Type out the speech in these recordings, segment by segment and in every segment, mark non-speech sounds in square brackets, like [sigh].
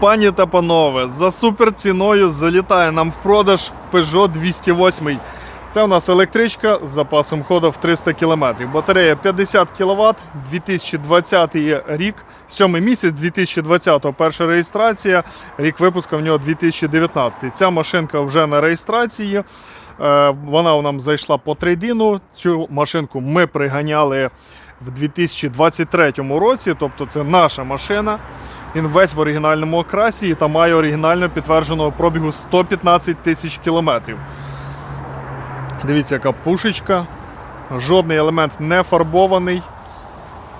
Пані та панове, за супер ціною залітає нам в продаж Peugeot 208. Це у нас електричка з запасом ходу в 300 км. Батарея 50 кВт, 2020 рік, 7 місяць 2020, перша реєстрація, рік випуску в нього 2019. Ця машинка вже на реєстрації. Е, Вона нам зайшла по трейдину. Цю машинку ми приганяли в 2023 році, тобто це наша машина. Він весь в оригінальному окрасі та має оригінально підтвердженого пробігу 115 тисяч кілометрів. Дивіться, яка пушечка. Жодний елемент не фарбований.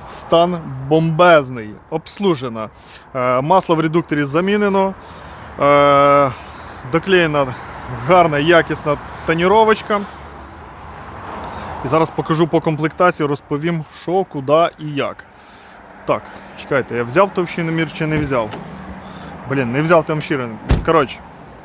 Стан бомбезний, обслужена. Е, Масло в редукторі замінено. Е, Доклеєна гарна, якісна тоніровочка. І зараз покажу по комплектації, розповім, що, куди і як. Так, чекайте, я взяв товщиномір чи не взяв? Блін, не взяв товщиномір. Коротше,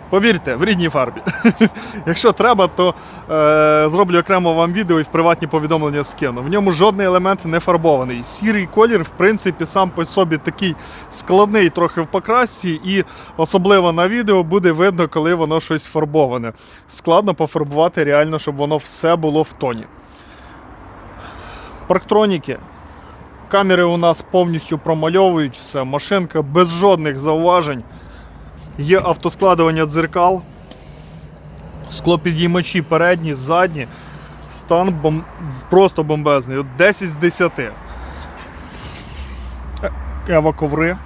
повірте, в рідній фарбі. [laughs] Якщо треба, то е, зроблю окремо вам відео і в приватні повідомлення скину. В ньому жодний елемент не фарбований. Сірий колір, в принципі, сам по собі такий складний трохи в покрасці, і особливо на відео буде видно, коли воно щось фарбоване. Складно пофарбувати реально, щоб воно все було в тоні. Парктроніки. Камери у нас повністю промальовують все, машинка без жодних зауважень. Є автоскладування дзеркал, склопідіймачі передні, задні. Стан бом... просто бомбезний. 10 з 10. Е, Ева коври.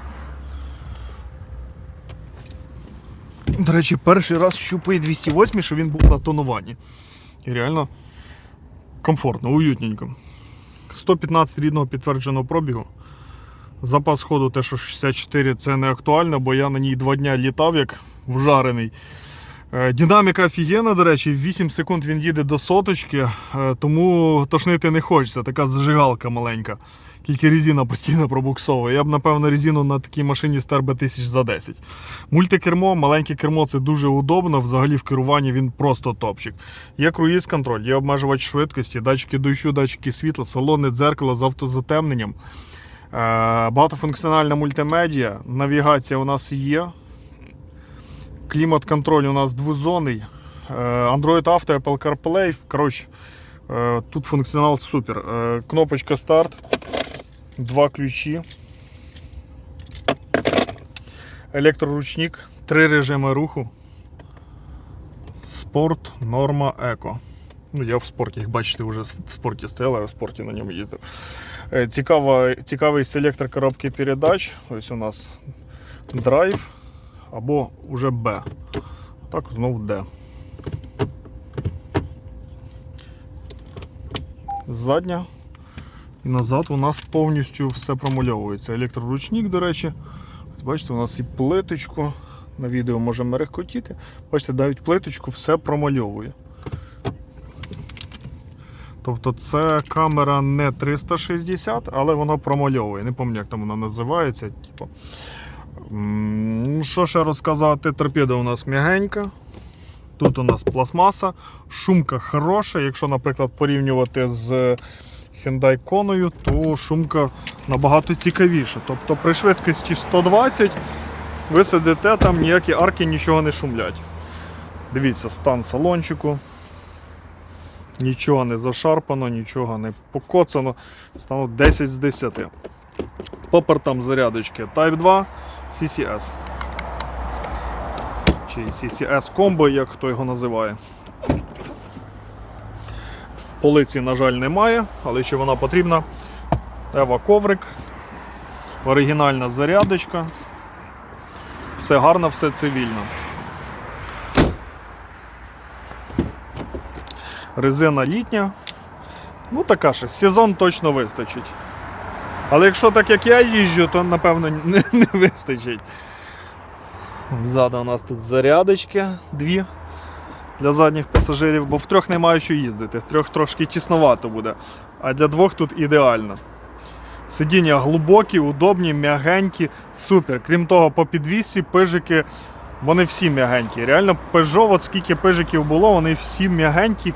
До речі, перший раз щупає 208, що він був на тонуванні. І реально комфортно, уютненько. 115 рідного підтвердженого пробігу. Запас ходу те, що 64 це не актуально, бо я на ній два дня літав як вжарений. Е, Динаміка офігенна, до речі, в 8 секунд він їде до соточки, е, тому тошнити не хочеться. Така зажигалка маленька. Тільки резина постійно пробуксовує. Я б, напевно, резину на такій машині стер би тисяч за 10. Мультикермо, маленьке кермо це дуже удобно. Взагалі в керуванні він просто топчик. Є круїз контроль, є обмежувач швидкості, датчики дощу, датчики світла, салонне дзеркало з автозатемненням. Е, Багатофункціональна мультимедіа, навігація у нас є. Клімат-контроль у нас двозонний. Е, Android Auto, Apple CarPlay. Коротше, е, тут функціонал супер. Е, Кнопочка старт, два ключі. Електроручник, три режими руху. Спорт, норма, еко. Ну, я в спорті, як бачите, вже в спорті стояла, я в спорті на ньому їздив. Цікава, цікавий селектор коробки передач. Ось у нас драйв або уже Б. Так, знову Д. Задня. І назад у нас повністю все промальовується. Електроручник, до речі. Бачите, у нас і плиточку. На відео може мерехкотіти. Бачите, навіть плиточку все промальовує. Тобто це камера не 360, але вона промальовує. Не пам'ятаю, як там вона називається. Типу. Що ще розказати? Торпеда у нас м'ягенька. Тут у нас пластмаса, шумка хороша. Якщо, наприклад, порівнювати з Hyundai Kona, то шумка набагато цікавіша. Тобто при швидкості 120 ви сидите, там ніякі арки нічого не шумлять. Дивіться, стан салончику. Нічого не зашарпано, нічого не покоцано. Стану 10 з 10. По портам зарядочки Type 2, CCS. Чи CCS Combo, як хто його називає. Полиці, на жаль, немає, але що вона потрібна. Ева коврик, оригінальна зарядочка. Все гарно, все цивільно. Резина літня. Ну така ж, сезон точно вистачить. Але якщо так як я їжджу, то напевно [laughs] не, не вистачить. Ззаду у нас тут зарядочки дві для задніх пасажирів, бо в трьох немає що їздити, в трьох трошки тісновато буде. А для двох тут ідеально. Сидіння глибокі, удобні, м'ягенькі, супер. Крім того, по підвісі пижики, вони всі м'ягенькі. Реально, Peugeot, от скільки пижиків було, вони всі м'ягенькі.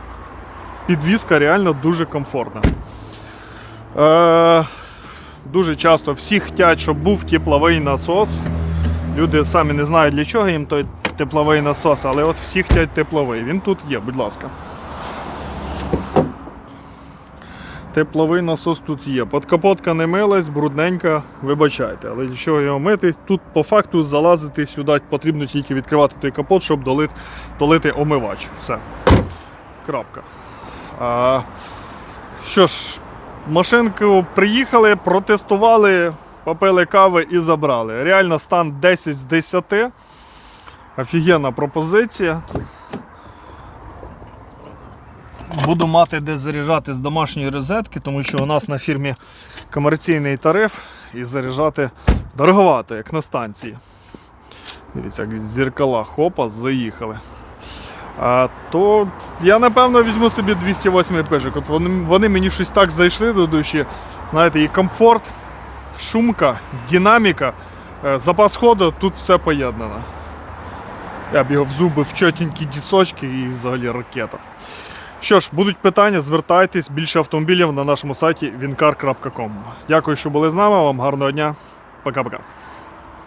Підвіска реально дуже комфортна. Е, дуже часто всі хочуть, щоб був тепловий насос. Люди самі не знають для чого їм той тепловий насос, але от всі хочуть тепловий. Він тут є, будь ласка. Тепловий насос тут є. Подкапотка не милась, брудненька, вибачайте. Але для чого його мити? Тут по факту залазити сюди потрібно тільки відкривати той капот, щоб долити, долити омивач. Все. Крапка. А, що ж, машинку приїхали, протестували, попили кави і забрали. Реально стан 10 з 10. Офігенна пропозиція. Буду мати де заряджати з домашньої розетки, тому що у нас на фірмі комерційний тариф і заряджати дороговато, як на станції. Дивіться, як зеркала, хопа, заїхали. А, то я напевно візьму собі 208 пижик. От вони, вони мені щось так зайшли до душі. Знаєте, і комфорт, шумка, динаміка, е, запас ходу, тут все поєднано. Я б його в зуби в чотенькі дісочки і взагалі ракета. Що ж, будуть питання, звертайтесь більше автомобілів на нашому сайті wincar.com. Дякую, що були з нами. Вам гарного дня. Пока-пока.